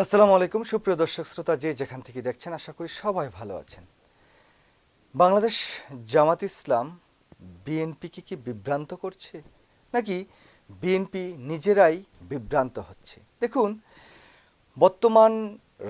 আসসালামু আলাইকুম, সুপ্রিয় দর্শক শ্রোতা যে যেখান থেকে দেখছেন, আশা করি সবাই ভালো আছেন। বাংলাদেশ জামাত ইসলাম বিএনপিকে কি বিভ্রান্ত করছে? নাকি বিএনপি নিজেরাই বিভ্রান্ত হচ্ছে? দেখুন, বর্তমান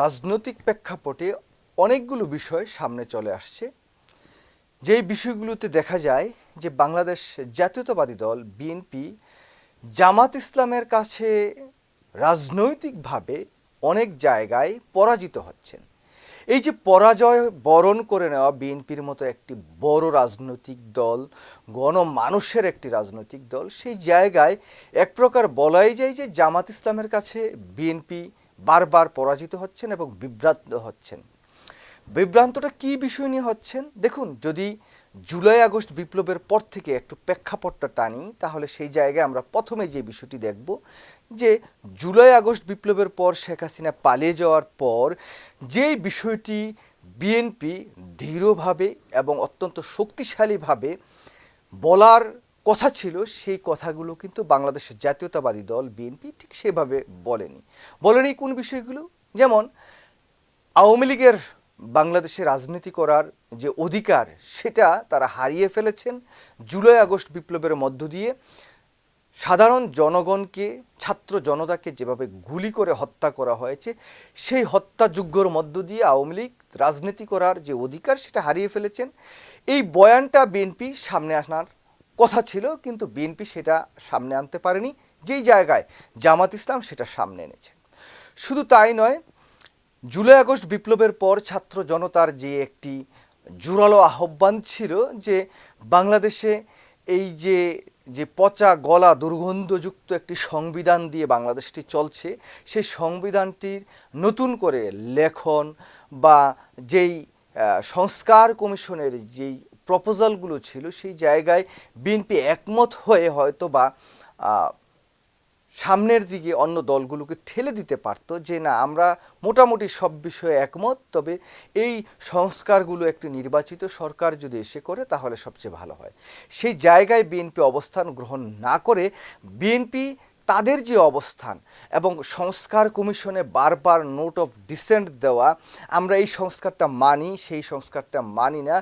রাজনৈতিক প্রেক্ষাপটে অনেকগুলো বিষয় সামনে চলে আসছে। যেই বিষয়গুলোতে দেখা যায় যে বাংলাদেশ জাতীয়তাবাদী দল বিএনপি জামাত ইসলামের কাছে রাজনৈতিকভাবে অনেক জায়গায় পরাজিত হচ্ছেন। এই যে পরাজয় বরণ করে নেওয়া বিএনপির মতো একটি বড় রাজনৈতিক দল, গণমানুষের একটি রাজনৈতিক দল, সেই জায়গায় এক প্রকার বলাই যায় যে জামাত ইসলামের কাছে বিএনপি বারবার পরাজিত হচ্ছেন এবং বিভ্রান্ত হচ্ছেন। বিভ্রান্তটা কি বিষয় নিয়ে হচ্ছেন? দেখুন, যদি জুলাই আগস্ট বিপ্লবের পর থেকে একটু প্রেক্ষাপটটা টানি, তাহলে সেই জায়গায় আমরা প্রথমে যে বিষয়টি দেখব, যে জুলাই আগস্ট বিপ্লবের পর শেখ হাসিনা পালিয়ে যাওয়ার পর যেই বিষয়টি বিএনপি দৃঢ়ভাবে এবং অত্যন্ত শক্তিশালীভাবে বলার কথা ছিল, সেই কথাগুলো কিন্তু বাংলাদেশের জাতীয়তাবাদী দল বিএনপি ঠিক সেভাবে বলেনি। বলেনি কোন বিষয়গুলো? যেমন আওয়ামী লীগের বাংলাদেশে রাজনীতি করার যে অধিকার, সেটা তারা হারিয়ে ফেলেছেন জুলাই আগস্ট বিপ্লবের মধ্য দিয়ে। সাধারণ জনগণকে, ছাত্র জনতাকে যেভাবে গুলি করে হত্যা করা হয়েছে, সেই হত্যাযজ্ঞর মধ্য দিয়ে আওয়ামী লীগ রাজনীতি করার যে অধিকার, সেটা হারিয়ে ফেলেছেন। এই বয়ানটা বিএনপি সামনে আসার কথা ছিল, কিন্তু বিএনপি সেটা সামনে আনতে পারেনি। যেই জায়গায় জামাত ইসলাম সেটা সামনে এনেছে। শুধু তাই নয় জুলাই আগস্ট বিপ্লবের পর ছাত্র জনতার যে একটি জোরালো আহ্বান ছিল যে বাংলাদেশে এই যে যে পচা গলা দুর্গন্ধযুক্ত একটি সংবিধান দিয়ে বাংলাদেশটি চলছে, সেই সংবিধানটির নতুন করে লেখন বা যেই সংস্কার কমিশনের যেই প্রপোজালগুলো ছিল, সেই জায়গায় বিএনপি একমত হয়ে হয়তো বা সামনের দিকে অন্য দলগুলোকে ঠেলে দিতে পারতো যে না, আমরা মোটামুটি সব বিষয়ে একমত, তবে এই সংস্কারগুলো একটি নির্বাচিত সরকার যদি এসে করে তাহলে সবচেয়ে ভালো হয়। সেই জায়গায় বিএনপি অবস্থান গ্রহণ না করে বিএনপি তাদের যে অবস্থান এবং সংস্কার কমিশনে বারবার নোট অফ ডিসেন্ট দেওয়া, আমরা এই সংস্কারটা মানি, সেই সংস্কারটা মানি না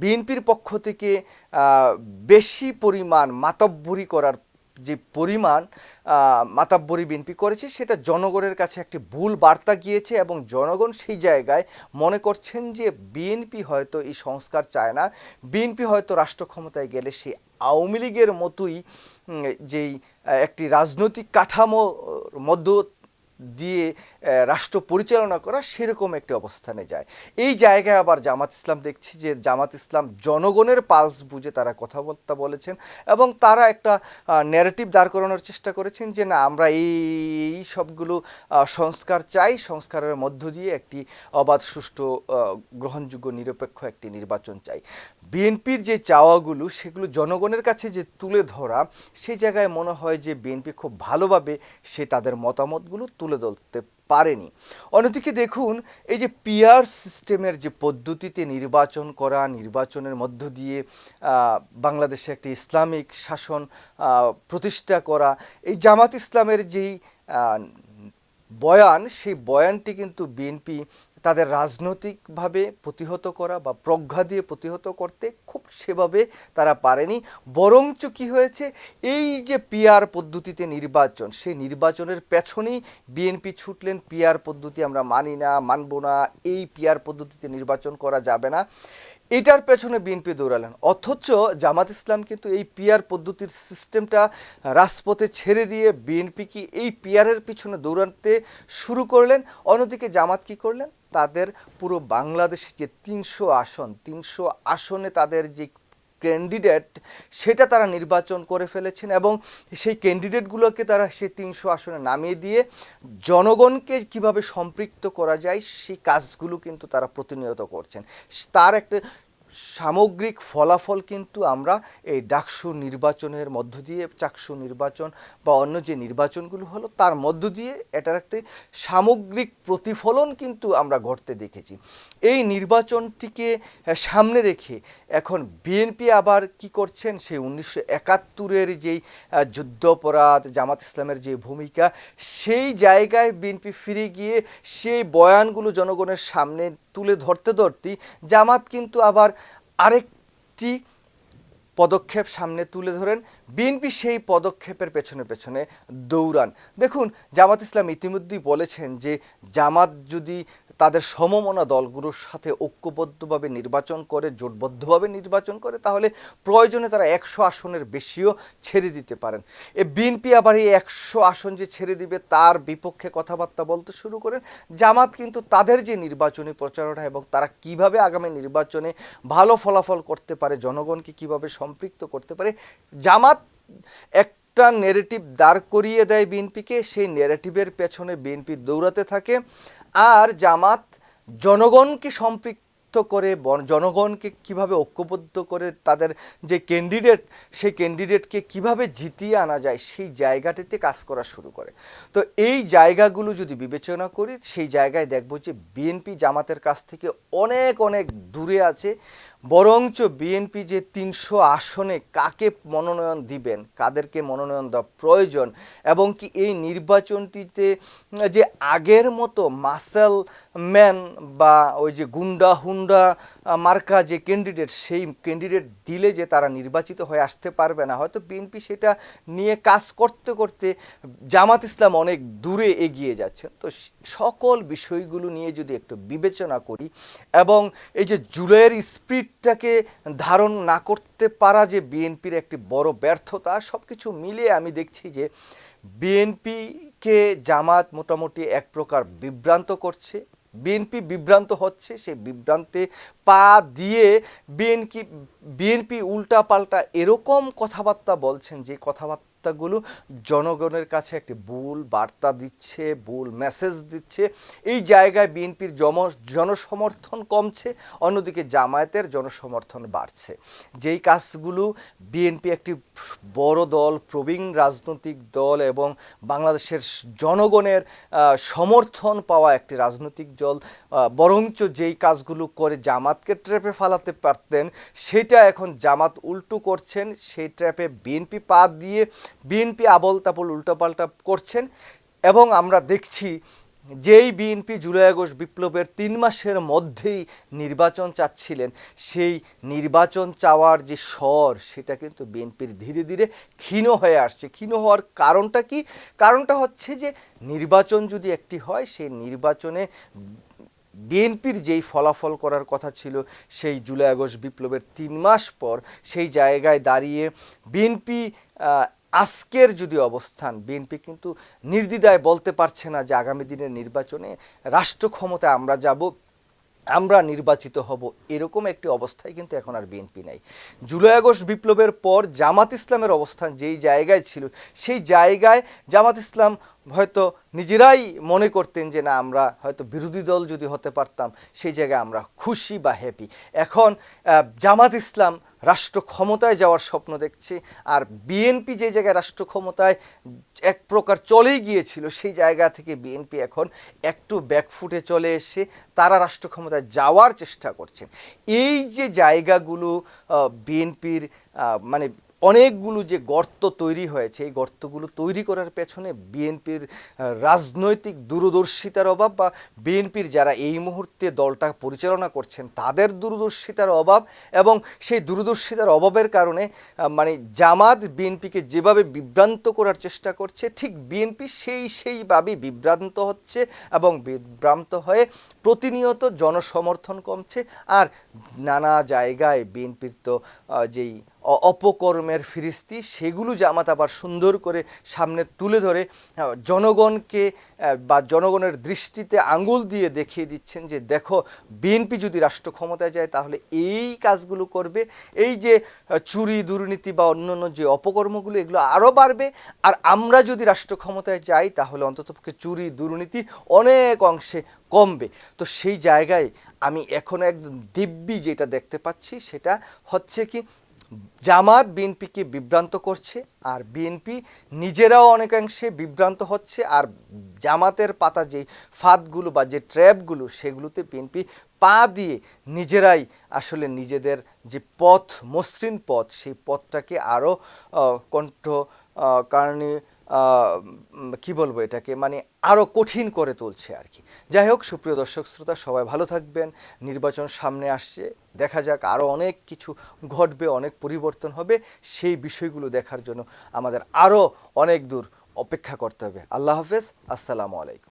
বিএনপির পক্ষ থেকে বেশি পরিমাণ মাতব্বরি করার যে পরিমাণ মাতাব্বরী বিএনপি করেছে, সেটা জনগণের কাছে একটি ভুল বার্তা গিয়েছে এবং জনগণ সেই জায়গায় মনে করছেন যে বিএনপি হয়তো এই সংস্কার চায় না। বিএনপি হয়তো রাষ্ট্র ক্ষমতায় গেলে সেই আওয়ামী লীগের মতোই যেই একটি রাজনৈতিক কাঠামোর মধ্য দিয়ে রাষ্ট্র পরিচালনা করা সেরকম একটি অবস্থানে যায়। এই জায়গায় আবার জামাত ইসলাম দেখছি যে জামাত ইসলাম জনগণের পালস বুঝে তারা কথাবার্তা বলেছেন এবং তারা একটা ন্যারেটিভ দাঁড় করানোর চেষ্টা করেছেন যে না, আমরা এই সবগুলো সংস্কার চাই। সংস্কারের মধ্য দিয়ে একটি অবাধ, সুষ্ঠু গ্রহণযোগ্য, নিরপেক্ষ একটি নির্বাচন চাই। বিএনপির যে চাওয়াগুলো, সেগুলো জনগণের কাছে যে তুলে ধরা, সেই জায়গায় মনে হয় যে বিএনপি খুব ভালোভাবে সে তাদের মতামতগুলো তুলে ধরতে পারেনি। অন্যদিকে দেখুন, এই যে পিয়ার সিস্টেমের যে পদ্ধতিতে নির্বাচন করা, নির্বাচনের মধ্য দিয়ে বাংলাদেশে একটি ইসলামিক শাসন প্রতিষ্ঠা করা, এই জামাত ইসলামের যেই বয়ান, সেই বয়ানটি কিন্তু বিএনপি তাদের রাজনৈতিকভাবে প্রতিহত করা বা প্রজ্ঞা দিয়ে প্রতিহত করতে খুব সেভাবে তারা পারেনি। বরঞ্চ কি হয়েছে? এই যে পিয়ার পদ্ধতিতে নির্বাচন, সেই নির্বাচনের পেছনেই বিএনপি ছুটলেন। পিয়ার পদ্ধতি আমরা মানি না, মানব না, এই পিয়ার পদ্ধতিতে নির্বাচন করা যাবে না। এটার পেছনে বিএনপি দৌড়ালেন। অথচ জামাত ইসলাম কিন্তু এই পিয়ার পদ্ধতির সিস্টেমটা রাজপথে ছেড়ে দিয়ে বিএনপি কি এই পিয়ারের পিছনে দৌড়াতে শুরু করলেন? অন্যদিকে জামাত কি করলেন? তাদের পুরো বাংলাদেশে যে তিনশো আসন, তিনশো আসনে তাদের যে ক্যান্ডিডেট সেটা তারা নির্বাচন করে ফেলেছেন এবং সেই ক্যান্ডিডেটগুলোকে তারা সেই তিনশো আসনে নামিয়ে দিয়ে জনগণকে কীভাবে সম্পৃক্ত করা যায়, সেই কাজগুলো কিন্তু তারা প্রতিনিয়ত করছেন। তার একটা সামগ্রিক ফলাফল কিন্তু আমরা এই ডাকসু নির্বাচনের মধ্য দিয়ে, চাকসু নির্বাচন বা অন্য যে নির্বাচনগুলো হলো, তার মধ্য দিয়ে এটার একটি সামগ্রিক প্রতিফলন কিন্তু আমরা ঘটতে দেখেছি। এই নির্বাচনটিকে সামনে রেখে এখন বিএনপি আবার কি করছেন, সেই উনিশশো একাত্তরের যেই যুদ্ধাপরাধ, জামাত ইসলামের যে ভূমিকা, সেই জায়গায় বিএনপি ফিরে গিয়ে সেই বয়ানগুলো জনগণের সামনে তুলে ধরতে ধরতেই জামাত কিন্তু আবার আরেকটি পদক্ষেপ সামনে তুলে ধরেন। বিএনপি সেই পদক্ষেপের পেছনে পেছনে দৌড়ান। দেখুন, জামাত ইসলাম ইতিমধ্যেই বলেছেন যে জামাত যদি তাদের সমমনা দলগুলোর সাথে ঐক্যবদ্ধভাবে নির্বাচন করে, জোটবদ্ধভাবে নির্বাচন করে, তাহলে প্রয়োজনে তারা একশো আসনের বেশিও ছেড়ে দিতে পারেন। এ বিএনপি আবার এই একশো আসন যে ছেড়ে দিবে, তার বিপক্ষে কথাবার্তা বলতে শুরু করেন। জামাত কিন্তু তাদের যে নির্বাচনী প্রচারণা এবং তারা কীভাবে আগামী নির্বাচনে ভালো ফলাফল করতে পারে, জনগণকে কীভাবে সম্পৃক্ত করতে পারে, জামাত একটা নেরেটিভ দাঁড় করিয়ে দেয় বিএনপিকে, সেই নেরেটিভের পেছনে বিএনপি দৌড়াতে থাকে। আর জামাত জনগণকে সম্পৃক্ত করে জনগণকে কীভাবে ঐক্যবদ্ধ করে, তাদের যে ক্যান্ডিডেট সেই ক্যান্ডিডেটকে কীভাবে জিতিয়ে আনা যায়, সেই জায়গাটিতে কাজ করা শুরু করে। তো এই জায়গাগুলো যদি বিবেচনা করি, সেই জায়গায় দেখব যে বিএনপি জামাতের কাছ থেকে অনেক অনেক দূরে আছে। বরঞ্চ বিএনপি যে তিনশো আসনে কাকে মনোনয়ন দিবেন, কাদেরকে মনোনয়ন দেওয়া প্রয়োজন এবং কি এই নির্বাচনটিতে যে আগের মতো মাসেল ম্যান বা ওই যে গুন্ডা হুন্ডা মার্কা যে ক্যান্ডিডেট সেই ক্যান্ডিডেট দিলে যে তারা নির্বাচিত হয়ে আসতে পারবে না। হয়তো বিএনপি সেটা নিয়ে কাজ করতে করতে জামাত ইসলাম অনেক দূরে এগিয়ে যাচ্ছে। তো সকল বিষয়গুলো নিয়ে যদি একটু বিবেচনা করি এবং এই যে জুলাইয়ের স্পিরিটটাকে ধারণ না করতে পারা যে বিএনপির একটি বড় ব্যর্থতা সব কিছু মিলিয়ে আমি দেখছি যে বিএনপিকে জামাত মোটামুটি এক প্রকার বিভ্রান্ত করছে। বিএনপি বিভ্রান্ত হচ্ছে, সেই বিভ্রান্তে পা দিয়ে বিএনপি বিএনপি উল্টাপাল্টা এরকম কথাবার্তা বলছেন যে কথাবার্তাগুলো জনগণের কাছে একটি ভুল বার্তা দিচ্ছে, ভুল মেসেজ দিচ্ছে। এই জায়গায় বিএনপির জম, জনসমর্থন কমছে, অন্যদিকে জামায়াতের জনসমর্থন বাড়ছে। যেই কাজগুলো বিএনপি একটি বড় দল, প্রবীণ রাজনৈতিক দল এবং বাংলাদেশের জনগণের সমর্থন পাওয়া একটি রাজনৈতিক দল বরঞ্চ যেই কাজগুলো করে জামাতকে ট্র্যাপে ফালাতে পারতেন, সেটা এখন জামাত উল্টো করছেন, সেই ট্র্যাপে বিএনপি পা দিয়ে বিএনপি আবল তাবল উল্টোপাল্টা করছেন এবং আমরা দেখছি যেই বিএনপি জুলাই আগস্ট বিপ্লবের তিন মাসের মধ্যেই নির্বাচন চাচ্ছিলেন, সেই নির্বাচন চাওয়ার যে স্বর, সেটা কিন্তু বিএনপির ধীরে ধীরে ক্ষীণ হয়ে আসছে। ক্ষীণ হওয়ার কারণটা কি? কারণটা হচ্ছে যে নির্বাচন যদি একটি হয়, সেই নির্বাচনে বিএনপির যেই ফলাফল করার কথা ছিল, সেই জুলাই আগস্ট বিপ্লবের তিন মাস পর সেই জায়গায় দাঁড়িয়ে বিএনপি আজকের যদি অবস্থান, বিএনপি কিন্তু নির্দ্বিধায় বলতে পারছে না যে আগামী দিনের নির্বাচনে রাষ্ট্র ক্ষমতায় আমরা যাব। আমরা নির্বাচিত হব, এরকম একটি অবস্থায় কিন্তু এখন আর বিএনপি নাই। জুলাই আগস্ট বিপ্লবের পর জামাত ইসলামের অবস্থান যেই জায়গায় ছিল, সেই জায়গায় জামাত ইসলাম হয়তো নিজেরাই মনে করতেন যে না, আমরা হয়তো বিরোধী দল যদি হতে পারতাম, সেই জায়গায় আমরা খুশি বা হ্যাপি এখন জামাত ইসলাম রাষ্ট্র ক্ষমতায় যাওয়ার স্বপ্ন দেখছে, আর বিএনপি যে জায়গায় রাষ্ট্র ক্ষমতায় এক প্রকার চলেই গিয়েছিল। সেই জায়গা থেকে বিএনপি এখন একটু ব্যাকফুটে চলে এসে তারা রাষ্ট্র ক্ষমতায় যাওয়ার চেষ্টা করছেন। এই যে জায়গাগুলো বিএনপির মানে অনেকগুলো যে গর্ত তৈরি হয়েছে, এই গর্তগুলো তৈরি করার পেছনে বিএনপির রাজনৈতিক দূরদর্শিতার অভাব বা বিএনপির যারা এই মুহূর্তে দলটা পরিচালনা করছেন, তাদের দূরদর্শিতার অভাব এবং সেই দূরদর্শিতার অভাবের কারণে মানে জামাত বিএনপিকে যেভাবে বিভ্রান্ত করার চেষ্টা করছে, ঠিক বিএনপি সেই সেইভাবেই বিভ্রান্ত হচ্ছে এবং বিভ্রান্ত হয়ে প্রতিনিয়ত জনসমর্থন কমছে। আর নানা জায়গায় বিএনপির তো যেই অপকর্মের ফিরিস্তি, সেগুলো জামাত আবার সুন্দর করে সামনে তুলে ধরে জনগণকে বা জনগণের দৃষ্টিতে আঙ্গুল দিয়ে দেখিয়ে দিচ্ছেন যে দেখো, বিএনপি যদি রাষ্ট্র ক্ষমতায় যায়, তাহলে এই কাজগুলো করবে। এই যে চুরি, দুর্নীতি বা অন্যান্য যে অপকর্মগুলো, এগুলো আরও বাড়বে। আর আমরা যদি রাষ্ট্র ক্ষমতায় যাই, তাহলে অন্ততপক্ষে চুরি, দুর্নীতি অনেক অংশে কমবে। তো সেই জায়গায় আমি এখনও একদম দিব্যি যেটা দেখতে পাচ্ছি, সেটা হচ্ছে কি জামাত, বিএনপিকে বিভ্রান্ত করছে আর বিএনপি নিজেরাও অনেকাংশে বিভ্রান্ত হচ্ছে আর জামাতের পাতা যে ফাঁদগুলো বা যে ট্র্যাপগুলো সেগুলোতে বিএনপি পা দিয়ে নিজেরাই আসলে নিজেদের যে পথ, মসৃণ পথ, সেই পথটাকে আরও কণ্ঠ কারণে কি বলব এটাকে মানে আরও কঠিন করে তুলছে আর কি। যাই হোক, সুপ্রিয় দর্শক শ্রোতা, সবাই ভালো থাকবেন। নির্বাচন সামনে আসছে। দেখা যাক আরও অনেক কিছু ঘটবে, অনেক পরিবর্তন হবে। সেই বিষয়গুলো দেখার জন্য আমাদের আরও অনেক দূর অপেক্ষা করতে হবে। আল্লাহ হাফেজ। আসসালামু আলাইকুম।